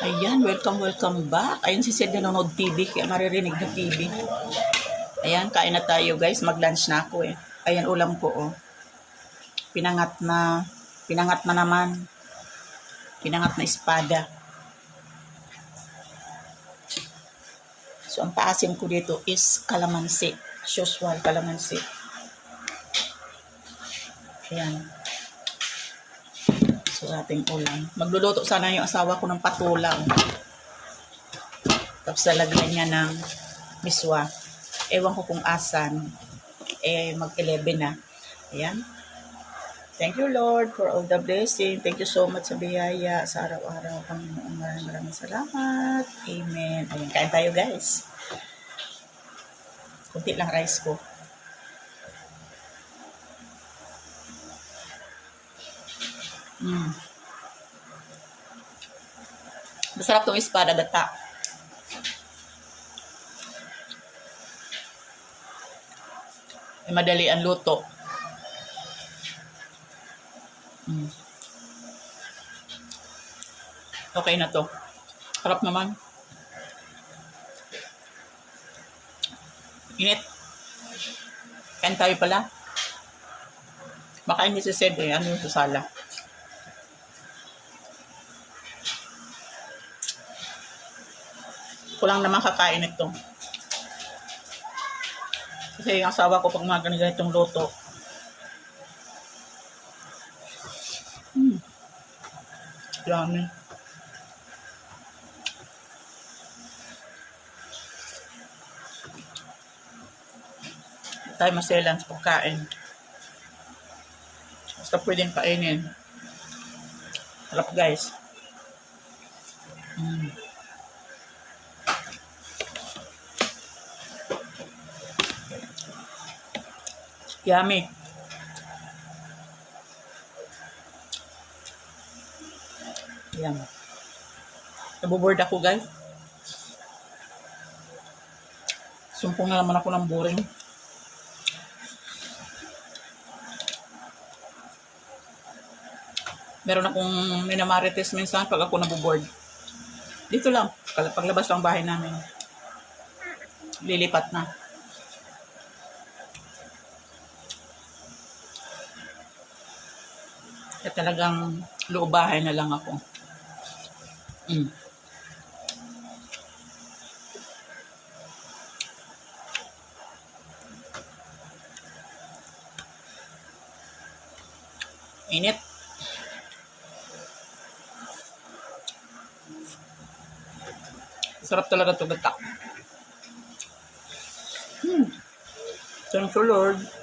Ayan, welcome, welcome back. Ayun si Sid nanonood TV, kaya maririnig na TV. Ayan, kain na tayo guys. Mag-lunch na ako eh. Ayan, ulam ko oh. Pinangat na, pinangat na naman. Pinangat na espada. So, ang paasim ko dito is kalamansi. As usual, kalamansi. Ayan. So, ating ulam. Magluluto sana yung asawa ko ng patulang. Tapos lalagyan niya ng miswa. Ewan ko kung asan. Eh, mag-11 na. Ayan. Thank you, Lord, for all the blessing. Thank you so much sa biyaya sa araw-araw. Panginoon, maraming maraming salamat. Amen. Ayan, kain tayo, guys. Kunti lang rice ko. Mm. Masarap tong espada gata. Ay madali ang luto. Mm. Okay na to. Sarap naman. Init. Kain tayo pala. Baka hindi si Sed eh. Ano yung sa sala? Kulang naman kakain ito. Kasi yung asawa ko pag mga ganitong luto. Hmm. Yummy. Tayo maselan sa pagkain. Basta pwedeng kainin. Harap guys. Mm. Yummy. Yan. Naboboard ako guys. Sumpong na naman ako ng boring. Meron akong minamarites minsan pag ako naboboard. Dito lang. Paglabas lang bahay namin. Lilipat na. Kaya talagang loob bahay na lang ako. Mm. Init. Sarap talaga ito gata. Hmm. Thank you, Lord.